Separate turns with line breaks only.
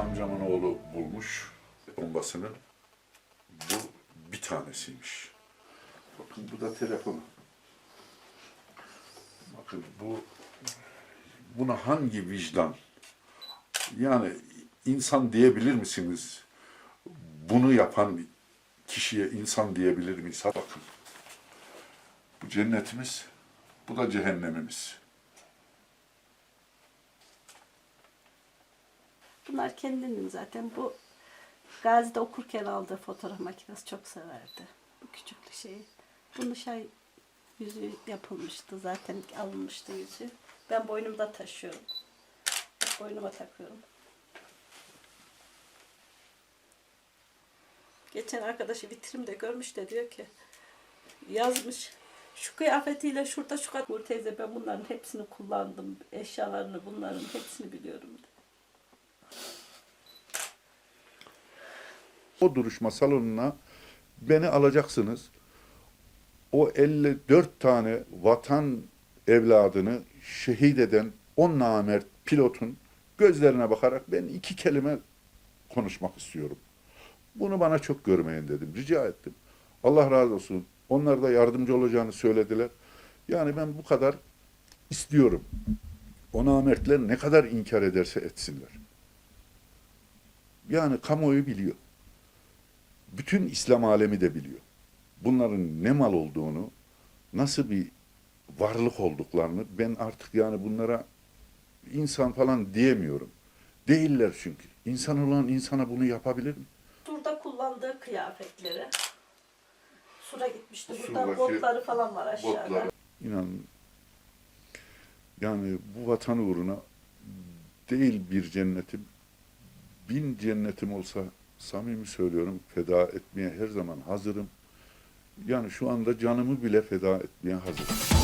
amcamın oğlu bulmuş bombasının. Bu bir tanesiymiş. Bakın bu da telefonu. Bakın bu buna hangi vicdan yani insan diyebilir misiniz? Bunu yapan kişiye insan diyebilir miyiz? Bakın. Bu cennetimiz, bu da cehennemimiz.
Bunlar kendinin zaten. Bu Gazi'de okurken aldığı fotoğraf makinesi çok severdi. Bu küçüklü şeyi. Bunun şey yüzü yapılmıştı zaten alınmıştı yüzü. Ben boynumda taşıyorum. Boynuma takıyorum. Geçen arkadaşı vitrimde görmüş de diyor ki yazmış. Şu kıyafetiyle şurada şu kadar. Teyze ben bunların hepsini kullandım. Eşyalarını bunların hepsini biliyorum. dedi.
O duruşma salonuna beni alacaksınız. O 54 tane vatan evladını şehit eden o namert pilotun gözlerine bakarak ben iki kelime konuşmak istiyorum. Bunu bana çok görmeyin dedim. Rica ettim. Allah razı olsun. Onlar da yardımcı olacağını söylediler. Yani ben bu kadar istiyorum. O namertler ne kadar inkar ederse etsinler. Yani kamuoyu biliyor bütün İslam alemi de biliyor. Bunların ne mal olduğunu, nasıl bir varlık olduklarını ben artık yani bunlara insan falan diyemiyorum. Değiller çünkü. İnsan olan insana bunu yapabilir mi?
Turda kullandığı kıyafetleri. Sura gitmişti. Burada
Surdaki
botları falan var aşağıda.
Botları. İnanın yani bu vatan uğruna değil bir cennetim, bin cennetim olsa samimi söylüyorum feda etmeye her zaman hazırım. Yani şu anda canımı bile feda etmeye hazırım.